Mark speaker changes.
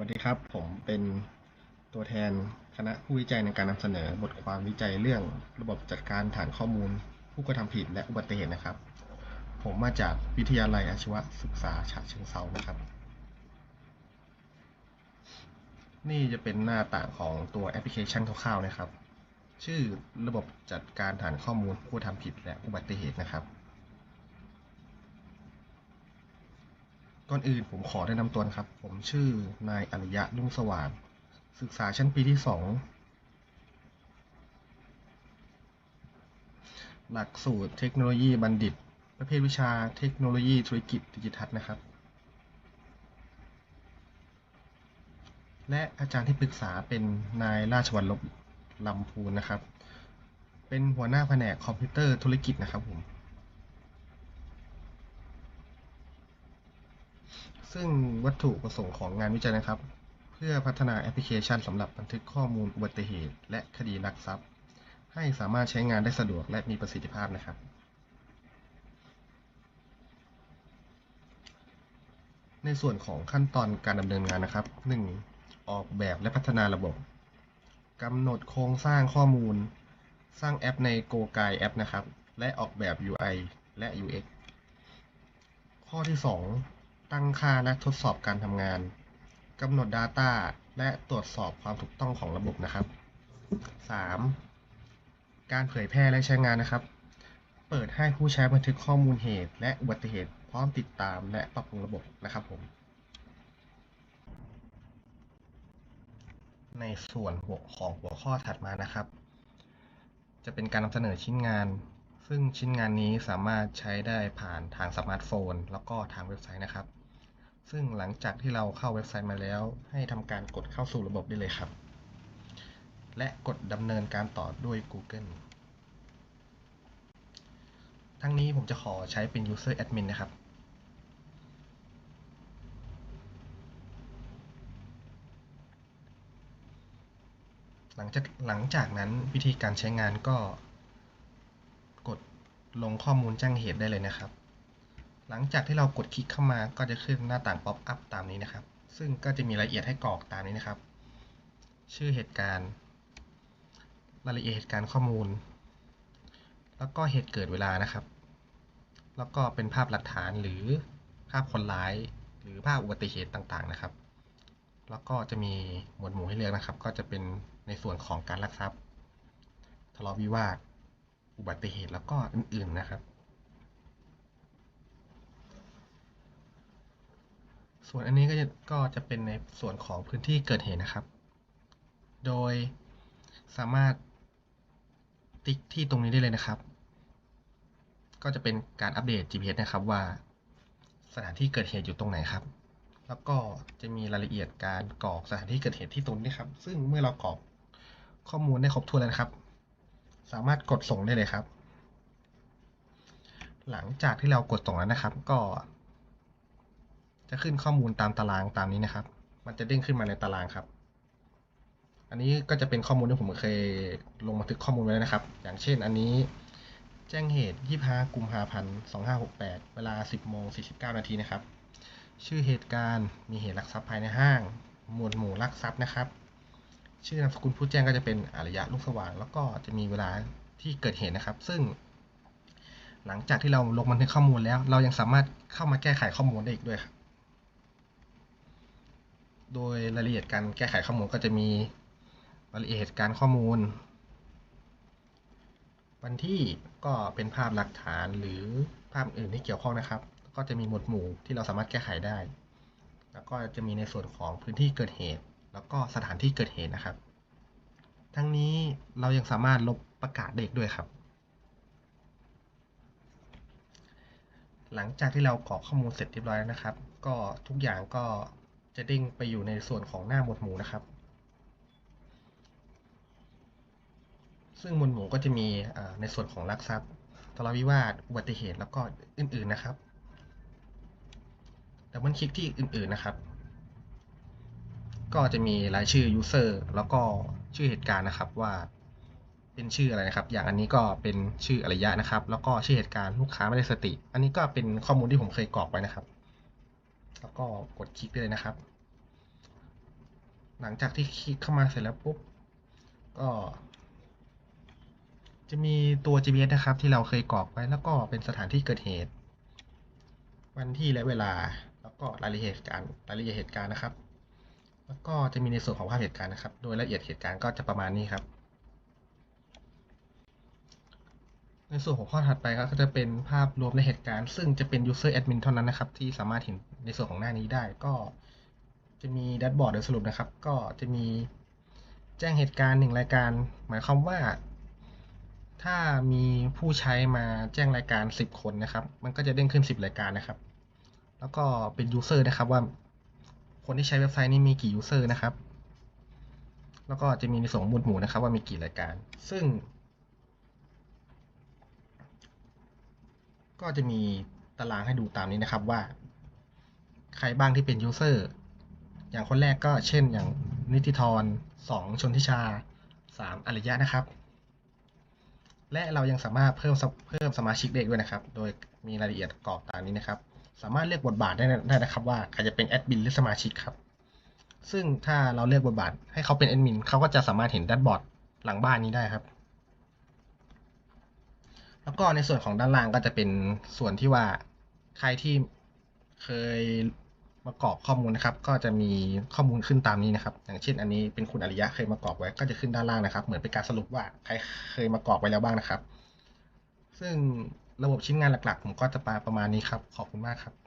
Speaker 1: วัสดีครับ ผมเป็นตัวแทนคณะผู้วิจัยในการนำเสนอบทความวิจัยเรื่องระบบจัดการฐานข้อมูล ผู้กระทำผิดและอุบัติเหตุนะครับ ผมมาจากวิทยาลัยอาชีวศึกษาฉะเชิงเซานะครับ นี่จะเป็นหน้าต่างของตัวแอปพลิเคชันคร่าวๆนะครับ ชื่อระบบจัดการฐานข้อมูลผู้กระทำผิดและอุบัติเหตุนะครับ ก่อนอื่นผมขอแนะนำตัวนะครับ ผมชื่อนายอริยะรุ่งสว่างศึกษาชั้นปีที่สองหลักสูตรเทคโนโลยีบัณฑิต ประเภทวิชาเทคโนโลยีธุรกิจดิจิทัลนะครับ และอาจารย์ที่ปรึกษาเป็นนายราชวัลลบลำพูนนะครับ เป็นหัวหน้าแผนกคอมพิวเตอร์ธุรกิจนะครับผม ซึ่งวัตถุประสงค์ของงานวิจัยนะครับ เพื่อพัฒนาแอปพลิเคชันสำหรับบันทึกข้อมูลอุบัติเหตุ และคดีลักทรัพย์ ให้สามารถใช้งานได้สะดวกและมีประสิทธิภาพนะครับ ในส่วนของขั้นตอนการดำเนินงานนะครับ 1. ออกแบบและพัฒนาระบบกำหนดโครงสร้างข้อมูล สร้างแอปใน Go g u i แอปนะครับ และออกแบบ UI และ UX ข้อที่ 2 ตั้งค่าและทดสอบการทำงานกำหนด Data และตรวจสอบความถูกต้องของระบบนะครับ 3. การเผยแพร่และใช้งานนะครับ เปิดให้ผู้ใช้บันทึกข้อมูลเหตุ และอุบัติเหตุพร้อมติดตามและปรับปรุงระบบนะครับผม ในส่วนหัวของหัวข้อถัดมานะครับ จะเป็นการนำเสนอชิ้นงาน ซึ่งชิ้นงานนี้สามารถใช้ได้ผ่านทางสมาร์ทโฟน แล้วก็ทางเว็บไซต์นะครับ ซึ่งหลังจากที่เราเข้าเว็บไซต์มาแล้ว ให้ทำการกดเข้าสู่ระบบได้เลยครับ และกดดำเนินการต่อด้วย Google ทั้งนี้ผมจะขอใช้เป็น User Admin นะครับหลังจากหลังจากนั้นวิธีการใช้งานก็ ลงข้อมูลแจ้งเหตุได้เลยนะครับ หลังจากที่เรากดคลิกเข้ามาก็จะขึ้นหน้าต่างป๊อปอัพตามนี้นะครับ ซึ่งก็จะมีรายละเอียดให้กรอกตามนี้นะครับ ชื่อเหตุการณ์ รายละเอียดเหตุการณ์ข้อมูล แล้วก็เหตุเกิดเวลานะครับ แล้วก็เป็นภาพหลักฐานหรือภาพคนร้าย หรือภาพอุบัติเหตุต่างๆนะครับ แล้วก็จะมีหมวดหมู่ให้เลือกนะครับ ก็จะเป็นในส่วนของการลักทรัพย์ทะเลาะวิวาท อุบัติเหตุแล้วก็อื่นๆนะครับ ส่วนอันนี้ก็จะก็จะเป็นในส่วนของพื้นที่เกิดเหตุนะครับ โดยสามารถติ๊กที่ตรงนี้ได้เลยนะครับ ก็จะเป็นการอัปเดต GPS นะครับว่าสถานที่เกิดเหตุอยู่ตรงไหนครับ แล้วก็จะมีรายละเอียดการกรอกสถานที่เกิดเหตุที่ตรงนี้ครับ ซึ่งเมื่อเรากรอกข้อมูลได้ครบถ้วนแล้วนะครับ สามารถกดส่งได้เลยครับ หลังจากที่เรากดส่งแล้วนะครับ ก็ จะขึ้นข้อมูลตามตารางตามนี้นะครับ มันจะเด้งขึ้นมาในตารางครับ อันนี้ก็จะเป็นข้อมูลที่ผมเคยลงบันทึกข้อมูลไว้แล้วนะครับ อย่างเช่น อันนี้แจ้งเหตุ 25 กุมภาพันธ์ 2568 เวลา 10โมง49 นาทีนะครับ ชื่อเหตุการณ์ มีเหตุลักทรัพย์ภายในห้าง หมวดหมู่ลักทรัพย์นะครับ ชื่อนามสกุลผู้แจ้งก็จะเป็นอารยะลูกสว่าง แล้วก็จะมีเวลาที่เกิดเหตุนะครับ ซึ่ง หลังจากที่เราลงบันทึกข้อมูลแล้ว เรายังสามารถเข้ามาแก้ไขข้อมูลได้อีกด้วยครับโดยรายละเอียดการแก้ไขข้อมูลก็จะมีรายละเอียดการข้อมูล วันที่ก็เป็นภาพหลักฐานหรือภาพอื่นที่เกี่ยวข้องนะครับ ก็จะมีหมวดหมู่ที่เราสามารถแก้ไขได้ แล้วก็จะมีในส่วนของพื้นที่เกิดเหตุ แล้วก็สถานที่เกิดเหตุนะครับ ทั้งนี้เรายังสามารถลบประกาศได้อีกด้วยครับ หลังจากที่เรากรอกข้อมูลเสร็จเรียบร้อยแล้วนะครับ ก็ทุกอย่างก็จะเด้งไปอยู่ในส่วนของหน้าหมวดหมู่นะครับ ซึ่งหมวดหมู่ก็จะมีในส่วนของลักทรัพย์ทะเลาะวิวาท อุบัติเหตุ แล้วก็อื่นๆนะครับดับเบิลคลิกที่อื่นๆนะครับ ก็จะมีรายชื่อ user แล้วก็ชื่อเหตุการณ์นะครับว่าเป็นชื่ออะไรนะครับ อย่างอันนี้ก็เป็นชื่ออริยะนะครับ แล้วก็ชื่อเหตุการณ์ลูกค้าไม่ได้สติ อันนี้ก็เป็นข้อมูลที่ผมเคยกรอกไว้นะครับ แล้วก็กดคลิกได้เลยนะครับ หลังจากที่คลิกเข้ามาเสร็จแล้วปุ๊บ ก็ จะมีตัว GPS นะครับ ที่เราเคยกรอกไว้ แล้วก็เป็นสถานที่เกิดเหตุ วันที่และเวลา แล้วก็รายละเอียดเหตุการณ์รายละเอียดเหตุการณ์นะครับ แล้วก็จะมีในส่วนของภาพเหตุการณ์นะครับ โดยละเอียดเหตุการณ์ก็จะประมาณนี้ครับ ในส่วนของข้อถัดไปก็จะเป็นภาพรวมในเหตุการณ์ ซึ่งจะเป็น user admin เท่านั้นนะครับ ที่สามารถเห็นในส่วนของหน้านี้ได้ ก็จะมีแดชบอร์ดโดยสรุปนะครับ ก็จะมีแจ้งเหตุการณ์หนึ่งรายการ หมายความว่า ถ้ามีผู้ใช้มาแจ้งรายการ 10 คนนะครับ มันก็จะเด้งขึ้น 10 รายการนะครับ แล้วก็เป็น user นะครับว่า คนที่ใช้เว็บไซต์นี้มีกี่ user นะครับ แล้วก็จะมีในส่วนของหมวดหมู่นะครับ ว่ามีกี่รายการ ซึ่ง ก็จะมีตารางให้ดูตามนี้นะครับว่า ใครบ้างที่เป็น user อร์อย่างคนแรกก็เช่นอย่างนิติธรสองชนทิชาสามอริยะนะครับ และเรายังสามารถเพิ่มเพิ่มสมาชิกได้อีกด้วยนะครับ โดยมีรายละเอียดกรอกตามนี้นะครับ สามารถเลือกบทบาทได้ได้นะครับว่าใครจะเป็นแอดมินหรือสมาชิกครับ ซึ่งถ้าเราเลือกบทบาทให้เขาเป็นแอดมินเขาก็จะสามารถเห็นแดชบอร์ดหลังบ้านนี้ได้ครับ แล้วก็ในส่วนของด้านล่างก็จะเป็นส่วนที่ว่าใครที่เคยมากรอกข้อมูลนะครับ ก็จะมีข้อมูลขึ้นตามนี้นะครับ อย่างเช่น อันนี้เป็นคุณอริยะเคยมากรอกไว้ก็จะขึ้นด้านล่างนะครับ เหมือนเป็นการสรุปว่าใครเคยมากรอกไว้แล้วบ้างนะครับ ซึ่ง ระบบชิ้นงานหลักๆ ผมก็จะปาประมาณนี้ครับ ขอบคุณมากครับ